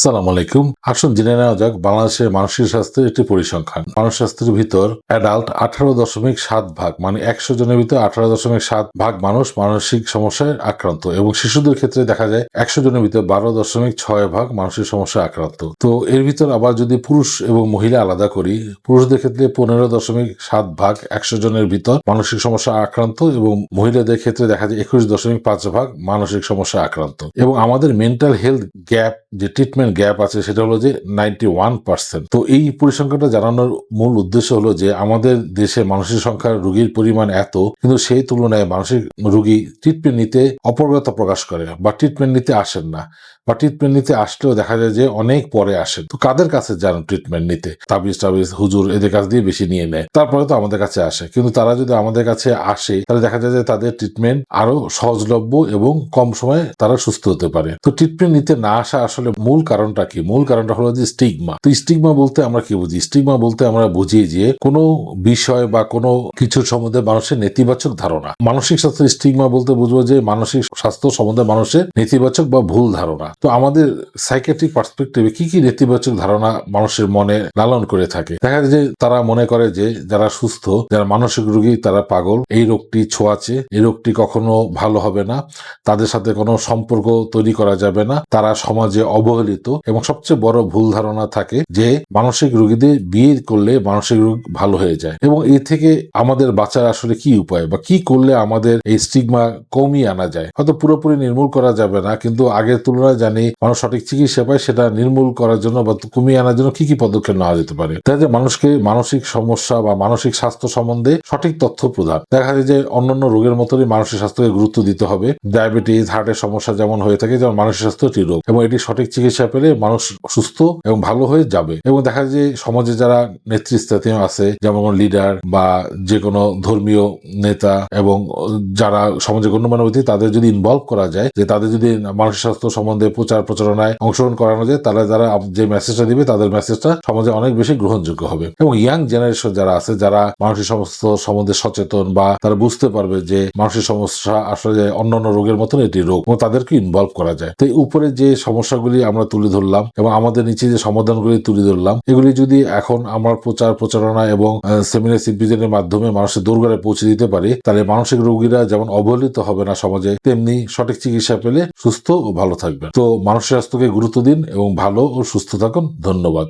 সালাম আলাইকুম। আসুন জেনে নেওয়া যাক বাংলাদেশের মানসিক স্বাস্থ্যের একটি পরিসংখ্যান। মানসিক স্বাস্থ্যের ভিতর অ্যাডাল্ট আঠারো দশমিক সাত ভাগ মানে একশো জনের ভিতর আঠারো দশমিক সাত ভাগ মানুষ মানসিক সমস্যায় আক্রান্ত এবং শিশুদের ক্ষেত্রে দেখা যায় একশো জনের ভিতর বারো দশমিক ছয় ভাগ মানসিক সমস্যায় আক্রান্ত। তো এর ভিতর আবার যদি পুরুষ এবং মহিলা আলাদা করি, পুরুষদের ক্ষেত্রে পনেরো দশমিক সাত ভাগ একশো জনের ভিতর মানসিক সমস্যা আক্রান্ত এবং মহিলাদের ক্ষেত্রে দেখা যায় একুশ দশমিক পাঁচ ভাগ মানসিক সমস্যা আক্রান্ত। এবং আমাদের মেন্টাল হেলথ গ্যাপ যে ট্রিটমেন্ট গ্যাপ আছে, সেটা হলো যে নাইনটি ওয়ান পার্সেন্ট তো এই পরিসংখ্যানটা জানানোর মূল উদ্দেশ্য হলো যে আমাদের দেশে মানুষের সংখ্যা রুগীর পরিমাণ এত, কিন্তু সেই তুলনায় মানুষের রুগী ট্রিটমেন্ট নিতে অপরগতা প্রকাশ করে বা ট্রিটমেন্ট নিতে আসেন না। বা ট্রিটমেন্ট নিতে আসলেও দেখা যায় যে অনেক পরে আসেন তো কাদের কাছে যান ট্রিটমেন্ট নিতে? তাবিজ টাবিজ হুজুর এদের কাছ দিয়ে বেশি নিয়ে নেয়। তারপরে তো আমাদের কাছে আসে। কিন্তু তারা যদি আমাদের কাছে আসে, তাহলে দেখা যায় যে তাদের ট্রিটমেন্ট আরও সহজলভ্য এবং কম সময়ে তারা সুস্থ হতে পারে। তো ট্রিটমেন্ট নিতে না আসা আসলে মূল কারণটা কি? মূল কারণটা হলো যে স্টিগমা তো স্টিগমা বলতে আমরা কি বুঝি? স্টিগমা বলতে আমরা বুঝি যে কোনো বিষয় বা কোনো কিছুর সম্বন্ধে মানুষের নেতিবাচক ধারণা। মানসিক স্বাস্থ্যের স্টিগমা বলতে বুঝব যে মানসিক স্বাস্থ্য সম্বন্ধে মানুষের নেতিবাচক বা ভুল ধারণা। তো আমাদের সাইকেট্রিক পার্সপেক্টিভে কি কি নেতিবাচক ধারণা মানুষের মনে লালন করে থাকে? দেখা যায় যে তারা মনে করে যে যারা সুস্থ, যারা মানসিক রোগী, তারা পাগল। এই রোগটি ছোঁয়াচে, এই রোগটি কখনো ভালো হবে না। তাদের সাথে কোনো সম্পর্ক তৈরি করা যাবে না। তারা সমাজে অবহেলিত। এবং সবচেয়ে বড় ভুল ধারণা থাকে যে মানসিক রোগীদের বিয়ে করলে মানসিক রোগ ভালো হয়ে যায়। এবং এ থেকে আমাদের বাঁচার আসলে কি উপায়? বা কি করলে আমাদের এই স্টিগমা কমিয়ে আনা যায়? হয়তো পুরোপুরি নির্মূল করা যাবে না, কিন্তু আগের তুলনায় জানি মানুষ সঠিক চিকিৎসা পায়, সেটা নির্মূল করার জন্য বা কমিয়ে আনার জন্য কি কি পদক্ষেপ নেওয়া যেতে পারে? তাই মানুষকে মানসিক সমস্যা বা মানসিক স্বাস্থ্য সম্বন্ধে সঠিক তথ্য প্রদান। দেখা যায় যে অন্যান্য রোগের মতনই মানসিক স্বাস্থ্যকে গুরুত্ব দিতে হবে। ডায়াবেটিস, হার্টের সমস্যা যেমন হয়ে থাকে, যেমন মানসিক স্বাস্থ্য একটি রোগ এবং এটি সঠিক চিকিৎসা পেলে মানুষ সুস্থ এবং ভালো হয়ে যাবে। এবং দেখা যায় যে সমাজে যারা নেতৃস্থানীয় আছে, যেমন লিডার বা যে কোনো ধর্মীয় নেতা এবং যারা সমাজে গণ্যমান্য ব্যক্তি, তাদের যদি ইনভলভ করা যায়, যে তাদের যদি মানসিক স্বাস্থ্য সম্বন্ধে প্রচার প্রচারণায় অংশগ্রহণ করানো যায়, তাহলে যারা যে মেসেজটা দিবে, তাদের মেসেজটা সমাজে অনেক বেশি গ্রহণযোগ্য হবে। এবং ইয়াং জেনারেশন যারা আছে, যারা মানসিক সমস্যা সম্বন্ধে সচেতন বা তারা বুঝতে পারবে যে মানসিক সমস্যা আসলে অন্যান্য রোগের মতন এটি রোগ, এবং তাদেরকে ইনভলভ করা যায়। তো উপরে যে সমস্যাগুলি আমরা তুলে ধরলাম, এবং আমাদের নিচে যে সমাধানগুলি তুলে ধরলাম, এগুলি যদি এখন আমার প্রচার প্রচারণা এবং সেমিনার সিম্পিজনের মাধ্যমে মানুষের দোরগোড়ায় পৌঁছে দিতে পারি, তাহলে মানসিক রোগীরা যেমন অবহেলিত হবে না সমাজে, তেমনি সঠিক চিকিৎসা পেলে সুস্থ ও ভালো থাকবে তো মানসিক স্বাস্থ্যকে গুরুত্ব দিন এবং ভালো ও সুস্থ থাকুন। ধন্যবাদ।